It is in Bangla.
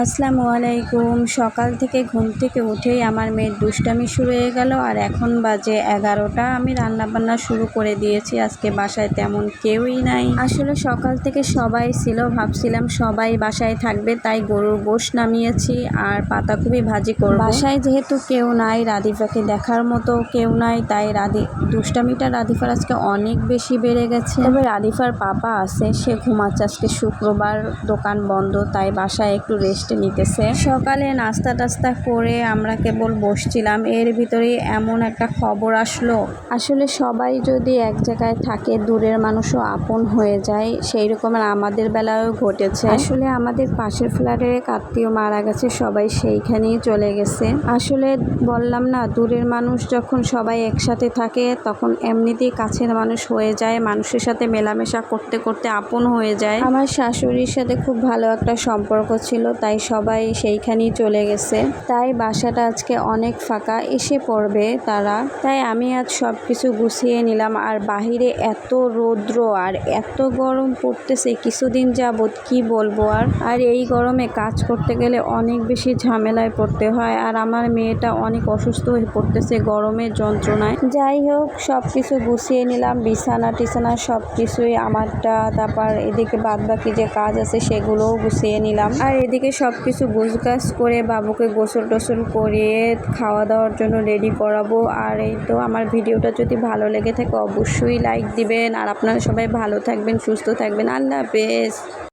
আসসালামু আলাইকুম। সকাল থেকে ঘুম থেকে উঠেই আমার মেয়ের দুষ্টামি শুরু হয়ে গেল আর এখন বাজে এগারোটা। আমি রান্না বান্না শুরু করে দিয়েছি। আজকে বাসায় তেমন কেউই নাই। আসলে সকাল থেকে সবাই ছিল, ভাবছিলাম সবাই বাসায় থাকবে, তাই গরুর গোশ নামিয়েছি আর পাতাকপি ভাজি করব। বাসায় যেহেতু কেউ নাই রাধিফাকে দেখার মতো কেউ নাই, তাই রাধি, দুষ্টামিটা রাধিফার আজকে অনেক বেশি বেড়ে গেছে। তবে রাধিফার পাপা আছে, সে ঘুমাচ্ছে আজকে শুক্রবার, দোকান বন্ধ, তাই বাসায় একটু রেস্ট নিতেছে। সকালে নাস্তা টাস্তা করে আমরা কেবল বসছিলাম। এর ভিতরে এমন একটা খবর আসলো। আসলে সবাই যদি এক জায়গায় থাকে, দূরের মানুষও আপন হয়ে যায়। সেই রকমের আমাদের বেলায়ও ঘটেছে। আসলে আমাদের পাশের ফ্ল্যাটের এক আত্মীয় মারা গেছে, সবাই সেইখানেই চলে গেছে। আসলে বললাম না, দূরের মানুষ যখন সবাই একসাথে থাকে, তখন এমনিতেই কাছের মানুষ হয়ে যায়। মানুষের সাথে মেলামেশা করতে করতে আপন হয়ে যায়। আমার শাশুড়ির সাথে খুব ভালো একটা সম্পর্ক ছিল তাই সবাই সেইখানেই চলে গেছে। তাই বাসাটা আজকে অনেক ফাঁকা, এসে পড়বে তারা। তাই আমি আজ সব কিছু গুছিয়ে নিলাম আর বাহিরে এত রৌদ্র আর এত গরম পড়তেছে, কিছুদিন যাবৎ কি বলব আর? আর এই গরমে কাজ করতে গেলে অনেক বেশি ঝামেলায় পড়তে হয় আর আমার মেয়েটা অনেক অসুস্থ হয়ে পড়তেছে গরমের যন্ত্রণায়। যাই হোক সব কিছু গুছিয়ে নিলাম, বিছানা টিছানা সব কিছুই আমারটা, তারপর এদিকে বাদ বাকি যে কাজ আছে সেগুলোও গুছিয়ে নিলাম। আর এদিকে সব কিছু গোছগাছ করে বাবুকে গোসল টোসল করিয়ে খাওয়া দাওয়ার জন্য রেডি করাবো। আর এই তো আমার ভিডিওটা যদি ভালো লেগে থাকে অবশ্যই লাইক দিবেন। আর আপনারা সবাই ভালো থাকবেন, সুস্থ থাকবেন। আল্লাহ হাফেজ।